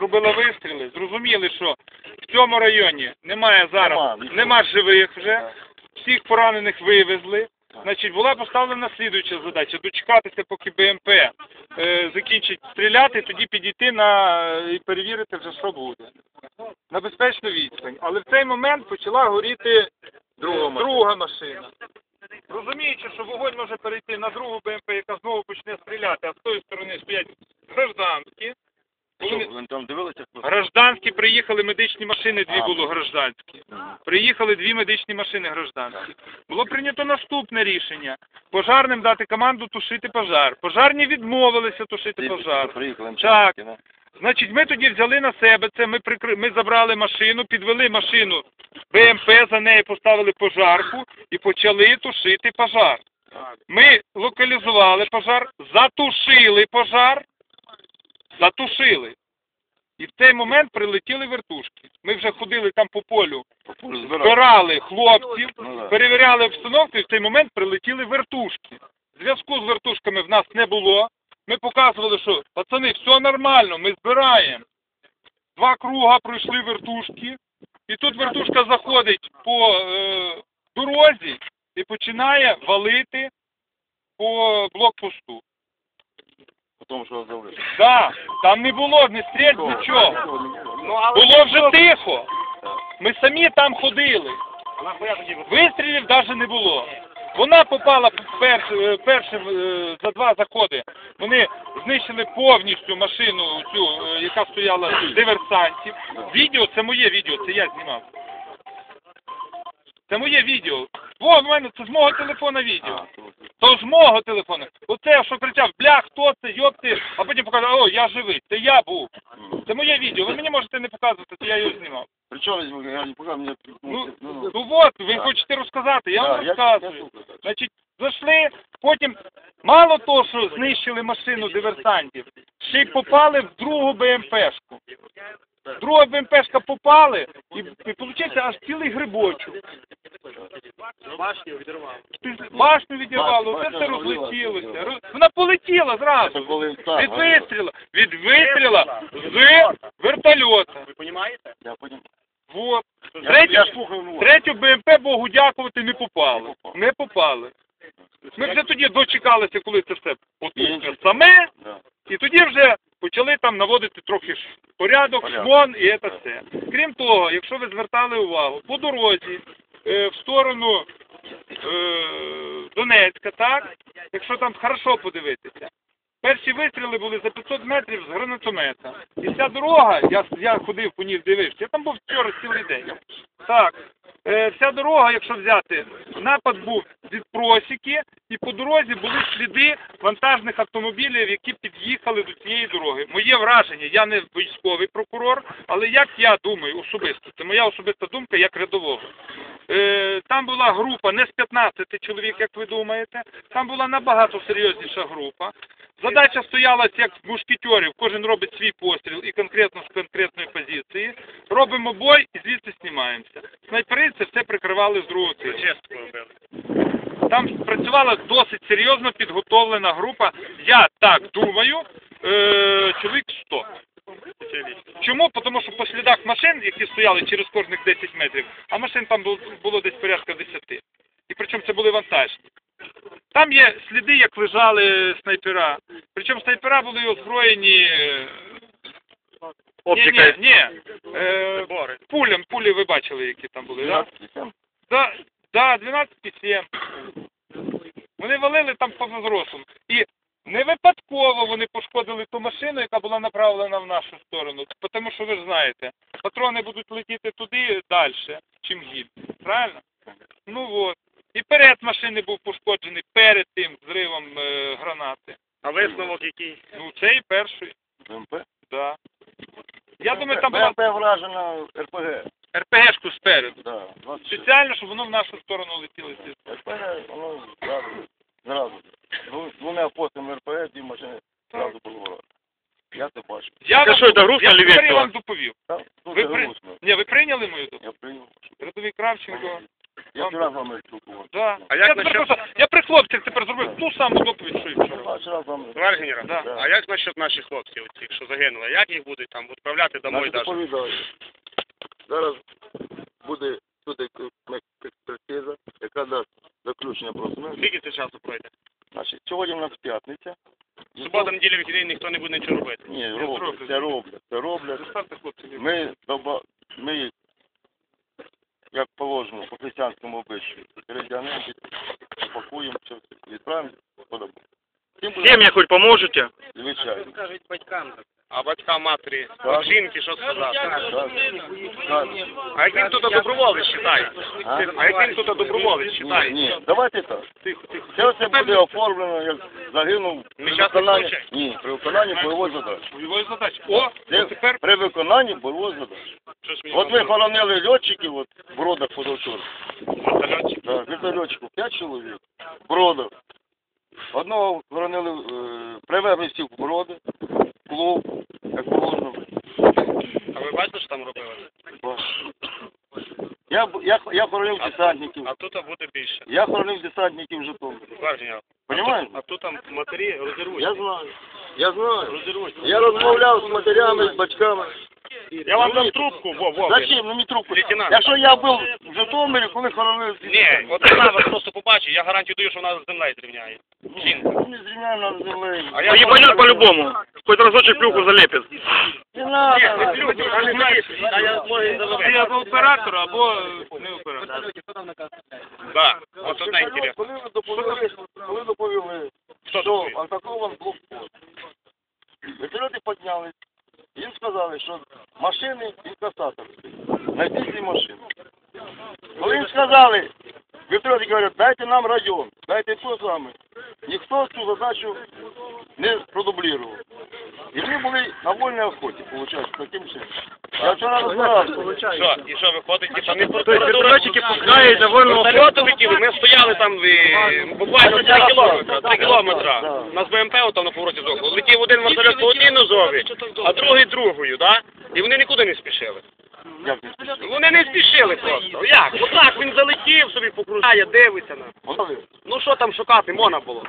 робила вистріли, зрозуміли, що в цьому районі немає зараз, Нема, нема живих вже, всіх поранених вивезли. Значить, була поставлена слідуюча задача дочекатися, поки БМП е, закінчить стріляти, тоді підійти на і перевірити вже, що буде. На безпечну відстань. Але в цей момент почала горіти Друга машина. друга машина. Розуміючи, що вогонь може перейти на другу БМП, яка знову почне стріляти, а з тої сторони стоять гражданські. Що, Вони- там дивилися? Гражданські приїхали медичні машини, дві А. було гражданські. Приїхали дві медичні машини гражданські. Було прийнято наступне рішення. Пожарним дати команду тушити пожар. Пожарні відмовилися тушити пожар. Приїхали Так. Значить, ми тоді взяли на себе це, ми, прикри... ми забрали машину, підвели машину БМП, за нею поставили пожарку і почали тушити пожар. Ми локалізували пожар, затушили пожар, затушили. І в цей момент прилетіли вертушки. Ми вже ходили там по полю, збирали. хлопців, Ну, перевіряли обстановку, і в цей момент прилетіли вертушки. Зв'язку з вертушками в нас не було. Ми показували, що пацани, все нормально, ми збираємо. Два круга пройшли вертушки, і тут вертушка заходить по е, дорозі і починає валити по блокпосту. Потім що залишили. Да, там не було ні стріль, нічого. Було вже тихо. Ми самі там ходили. Вистрілів навіть не було. Вона попала перш, е, першим е, за два заходи. Вони знищили повністю машину, цю, е, яка стояла диверсантів. Відео, це моє відео, це я знімав. Це моє відео. О, в мене це з мого телефона відео. То- То з мого телефона. Оце, що кричав, бля, хто це, йопти, а потім показав, о, я живий, це я був. Це моє відео. Ви мені можете не показувати, це я його знімав. Причому я не покажу, мені... Ну, ну, ну от, ви хочете розказати, я вам розказую. Значить, зайшли, потім мало того, що знищили машину диверсантів, ще й попали в другу БМПшку. Друга БМПшка попали, і, і виходить аж цілий грибочок. Башню відірвало, Башня все це розлетілося. Роз- Вона полетіла зразу. Від вистріла, від вистріла з вертольота. Я потім... Вот. Я, Третю, я слухав, ну, третю БМП, Богу дякувати, не попали. Не попали. Ми вже тоді дочекалися, коли це все потухне саме, і тоді вже почали там наводити трохи ж порядок, Порядок. шмон і це все. Крім того, якщо ви звертали увагу, по дорозі е, в сторону е, Донецька, так, якщо там хорошо подивитися, перші вистріли були за 500 метрів з гранатомета. І вся дорога, я, я ходив по ній дивився, я там був вчора цілий день. Так, е, вся дорога, якщо взяти, напад був від просіки, і по дорозі були сліди вантажних автомобілів, які під'їхали до цієї дороги. Моє враження, я не військовий прокурор, але як я думаю особисто, це моя особиста думка як рядового. Е, там була група не з 15 чоловік, як ви думаєте, там була набагато серйозніша група. Задача стояла як в мушкетерів, кожен робить свій постріл і конкретно з конкретної позиції. Робимо бой і звідси знімаємося. Снайпери це все прикривали з другого тижня. Там працювала досить серйозно підготовлена група. Я так думаю, е, чоловік 100. Чому? Тому що по слідах машин, які стояли через кожних 10 метрів, а машин там було, було десь порядка 10. І причому це були вантажні. Там є сліди, як лежали снайпера. Причому снайпера були озброєні. е, Ні, ні, ні. Е, пулям, пулі ви бачили, які там були, так? 12, Да, да, 12,7. Вони валили там по зросом. І не випадково вони пошкодили ту машину, яка була направлена в нашу сторону. Тому що ви ж знаєте, патрони будуть летіти туди далі, чим гід. Правильно? Ну от. І перед машини був пошкоджений перед тим зривом е, гранати. А висновок який? Ну, цей перший, БМП. да. Я думаю, там була БМП вражена РПГ. РПГшку спереду. Да, 26. Спеціально, щоб воно в нашу сторону летіло. РПГ, воно зразу, зразу. Дву- Двома постами РПГ, дві машини зразу було вражено. Я це бачу. Я Це вам, що, це грустно я чи тепер весело? вам доповів. Так, Ви при... грустно. Ні, ви прийняли мою доповідь? Я прийняв. Рядовий Кравченко. Я Я вчора з вами спілкувався. Да. А як я, насчет- тепер просто, я при хлопцях тепер зробив ту саму доповідь, що і вчора. Я вчора з вами. Товариш генерал, Да. а як насчет наших хлопців, оцих, що загинули? Як їх будуть там відправляти домой даже? доповідаю. Зараз буде тут яка дасть заключення про смерть. Скільки це часу пройде? Значить, сьогодні в нас п'ятниця. Субота, неділя, вихідний, ніхто не буде нічого робити. Ні, роблять, це роблять, це роблять. Заставте хлопців. Ми, доба... ми як положено, по християнському обичаю, передягнемо, пакуємо, все, відправимо подобно. Всім буде Сім'я хоч поможете? звичайно. А батькам матері, Так. жінки, що сказати? Так, так. А як він тут доброволець читає? А? А як він тут доброволець читає? ні, давайте так. Тихо, тихо. Це все буде оформлено, як загинув при виконанні, ні, при виконанні бойової задачі. Бойової задачі. О, Це ну тепер при виконанні бойової задачі. От ви хоронили льотчиків от, в бродах позавчора. Так, вертольотчиків, п'ять чоловік в бродах. Одного хоронили, е, привезли всіх в броди, клуб, як положено. А ви бачите, що там робили? Я, б- я, я хоронив десантників. А тут буде більше. Я хоронив десантників Житомирі. Генерал. А тут там матері розірвуть. Я знаю. Я знаю. Розірвуть. Я розмовляв з матерями, з батьками. Я вам дам трубку, во, во. Зачем? Ну, мені трубку. Лейтенант. Якщо я був в Житомирі, коли хоронили... Ні, от вона вас просто побачить, я гарантію даю, що вона з землею зрівняє. Жінка. Ну, Не зрівняю на землі. А я Поїбануть по-любому. Хоч разочек плюху залепить. Не надо. Ти або оператор, або не оператор. Да, от одне інтересно. Коли ви доповіли, коли доповіли, що атакован блокпост, вертольоти піднялись, їм сказали, що машини інкасатори. Знайдіть ці машини. Коли їм сказали, вертольоти говорять, дайте нам район, дайте то саме. Ніхто цю задачу не продублював. І ми були на вольній охоті, виходить, таким чином. Я вчора розбирався. Що, і що виходить, типа не Тобто вертольотчики пускають на вольну охоту? Летіли, ми стояли там е, буквально 3 кілометри, 3 кілометри. У нас БМП там на повороті зохло. Летів один вертольот по одній нозові, а другий другою, да? І вони нікуди не спішили. Як не спішили? Вони не спішили просто. Як? Отак він залетів собі, покружає, дивиться на. Ну що там шукати, можна було.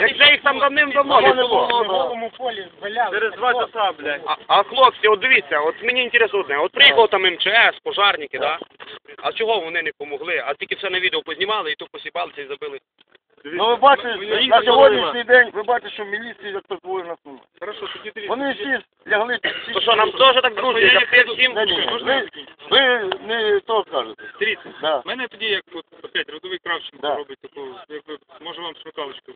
Як же їх там давним-давно не було. Через два часа, блядь. А, а хлопці, от дивіться, от мені інтересно одне. От приїхав там МЧС, пожарники, да? А чого вони не помогли? А тільки все на відео познімали і то посіпалися і забили. Ну ви бачите, на сьогоднішній день ви бачите, що міліції як такої нас. Хорошо, тоді дивіться. Вони всі лягли. всі- То що, нам теж так дружні, як всім? Ні, ні, ви, ви не то скажете. Дивіться. Да. У мене тоді, як от, опять, родовий Кравченко Да. робить таку, якби, може вам смикалочку.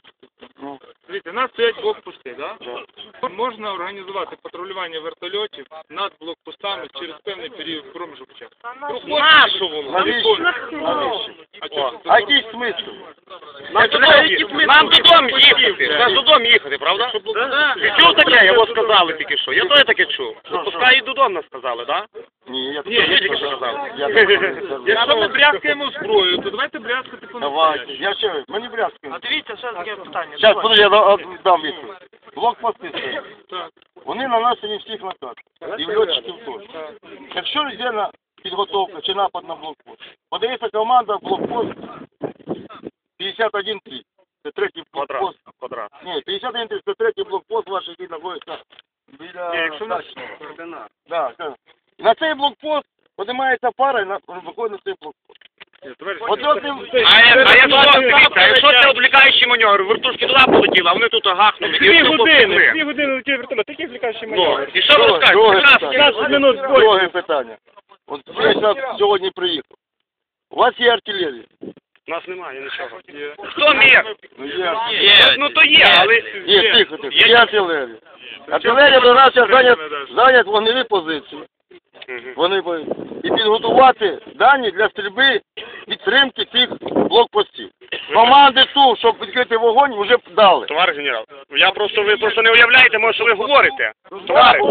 Ну, Дивіться, у нас стоять блокпости, да? да. Можна організувати патрулювання вертольотів над блокпостами через певний період проміжок часу. Нашу воно. Навіщо? Навіщо? А чого А який смисл? Нам додому, нам додому їхати. Нам додому їхати, правда? Ти чув таке? Його сказали тільки що. Я теж таке чув. Ну, Пускай і додому нас сказали, да? Ні, я Ні, я тільки що сказав. Я такого не сказав. Якщо ми брязкаємо зброю, то давайте брязкати по Давайте. Я ще, мені брязкаю. дивіться, ще таке питання. Зараз, подожди, я да- дам відповідь. Блокпости стоять. Так. Вони нанесені всіх на карту. І в льотчиків теж. Якщо йде на підготовка чи напад на блокпост, подається команда блокпост 51-3. Це третій Квадрат. блокпост. Квадрат. Ні, 51-3 це третій блокпост ваш, який знаходиться біля якщо нас-. Так. На цей блокпост подимається пара і на, виходить на цей блокпост. От от ним- А, я- а якщо, дивіться, якщо це відвлікаючий маневр, вертушки туди полетіли, а вони тут гахнули. і Дві години, дві години летів вертольот, який злякаючий Ну, маневр? і що ви Друге- розкажете? друге питання. 15 минут бой. Друге питання. От я сюди сьогодні приїхав. У вас є артилерія? У нас немає нічого. Хто міг? Ну, є. Є. Ну то є, але... Є, тихо, тихо. Є. Є артилерія. Артилерія до нас зайнят, зайнят вогневі позиції. Вони і підготувати дані для стрільби підтримки цих блокпостів. Команди ту, щоб відкрити вогонь, вже дали. Товариш генерал, я просто ви просто не уявляєте, може, що ви говорите. Товариш,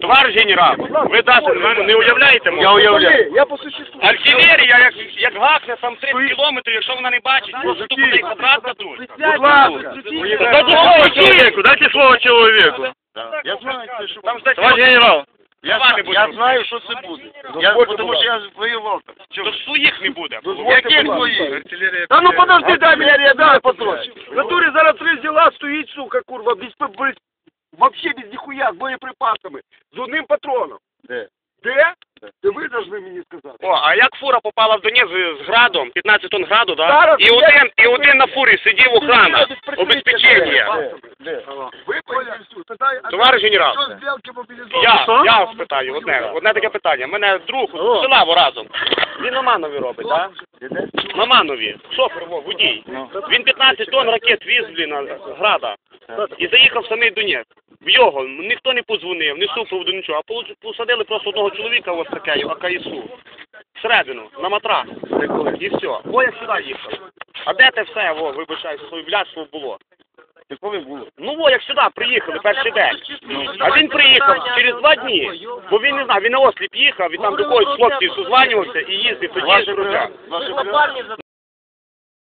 товариш генерал, ви дати ви не уявляєте, може? Я уявляю. Я по существу. Артилерія, як, як гахне там 30 кілометрів, якщо вона не бачить, просто цей квадрат дадуть. Будь ласка. Дайте слово чоловіку, дайте слово чоловіку. Я знаю, що. Товарищ генерал, Я, зна- я знаю, що це буде. Я, Дозвольте, тому будь що я воював там. То Чого? своїх не буде. Яких твоїх? Та ну подожди, дай мені рядами потрохи. В натурі зараз три діла стоїть, сука, курва, без, без, вообще без ніхуя, з боєприпасами, з одним патроном. Де? Де? Ти ви должны мені сказати. О, а як фура попала в Донецьк з, з градом, 15 тонн граду, да? Зараз І я- один, і один на фурі сидів охрана, обезпечення. Де? Де? Ви поняли, тоді... Товариш генерал, Що з білки мобілізовані? я, я вас питаю, одне, одне таке питання. Мене друг з села во разом. Він на Манові робить, так? На Манові. Шофер, во, водій. Він 15 тонн ракет віз, блін, з града. І заїхав в самий Донецьк. В його ніхто не подзвонив, не супроводу, нічого. А посадили просто одного чоловіка ось таке, АКСУ. Всередину, на матрас. І все. О, як сюди їхав. А де те все, во, вибачай, своє блядство було? Ти коли? Ну во, як сюди приїхали, перший день. А він приїхав через два дні, бо він не знав, він на осліп їхав, і там до когось хлопців созванювався і їздив тоді ж з